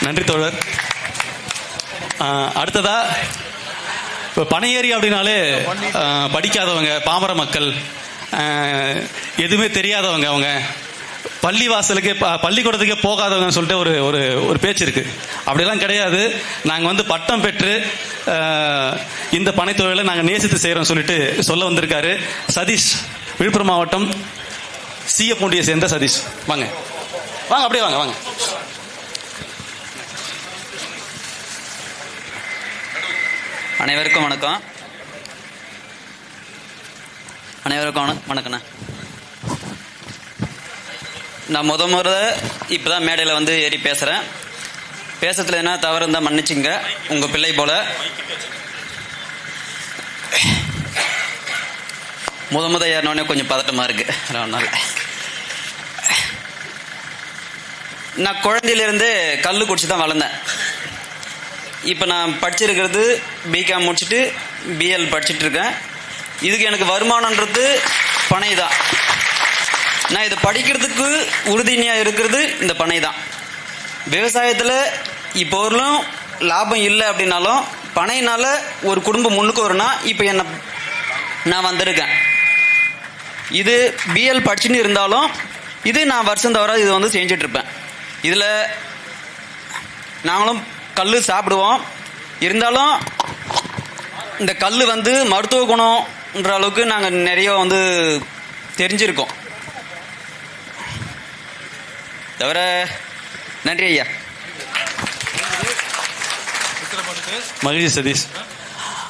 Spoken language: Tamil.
நன்றி தோழர். அடுத்ததா இப்போ பனையேறி அப்படின்னாலே படிக்காதவங்க பாமர மக்கள் எதுவுமே தெரியாதவங்க அவங்க. பள்ளி வாசலுக்கு ப- பள்ளிக்கூடத்துக்கே போகாதவங்கன்னு சொல்லிட்டு ஒரு ஒரு ஒரு பேச்சு இருக்கு. அப்படிலாம் கிடையாது. நாங்கள் வந்து பட்டம் பெற்று இந்த பனைத்தொழிலை நாங்கள் நேசித்து செய்கிறோம் சொல்லிட்டு சொல்ல வந்திருக்காரு சதீஷ். விழுப்புரம் மாவட்டம் சீயப்பூண்டியை சேர்ந்த சதீஷ். வாங்க. வாங்க அப்படியே வாங்க வாங்க. அனைவருக்கும் வணக்கம். அனைவருக்கும் வணக்கம் வணக்கண்ணா. நான் முத முறை இப்போ தான் மேடையில் வந்து ஏறி பேசுகிறேன் பேசுறதுல என்ன தவறு இருந்தால் மன்னிச்சுங்க. உங்கள் பிள்ளை போல. முத முத ஏறினோடனே கொஞ்சம் பதட்டமாக இருக்குது அதனால. நான் குழந்தையிலேருந்து கல் குடிச்சு தான் வளர்ந்தேன். இப்போ நான் படிச்சிருக்கிறது பிகாம் முடிச்சுட்டு பிஎல் படிச்சுட்டு இருக்கேன் இதுக்கு எனக்கு வருமானன்றது பனை தான் நான் இதை படிக்கிறதுக்கு உறுதுணையாக இருக்கிறது இந்த பனை தான் விவசாயத்தில் இப்போ வரலும் லாபம் இல்லை அப்படின்னாலும் பனையினால் ஒரு குடும்பம் முன்னுக்கு வரும்னா இப்போ என்னை நான் வந்திருக்கேன். இது பிஎல் படிச்சுன்னு இருந்தாலும் இது நான் வருஷம் தவிர இது வந்து செஞ்சிட்ருப்பேன் இதில் நாங்களும் கல் சாப்பிடுவோம். இருந்தாலும் இந்த கல் வந்து மருத்துவ குணம்ன்ற அளவுக்கு நாங்கள் நிறைய வந்து தெரிஞ்சிருக்கோம். தவிர நன்றி ஐயா. மகிழ்ச்சி சதீஷ்.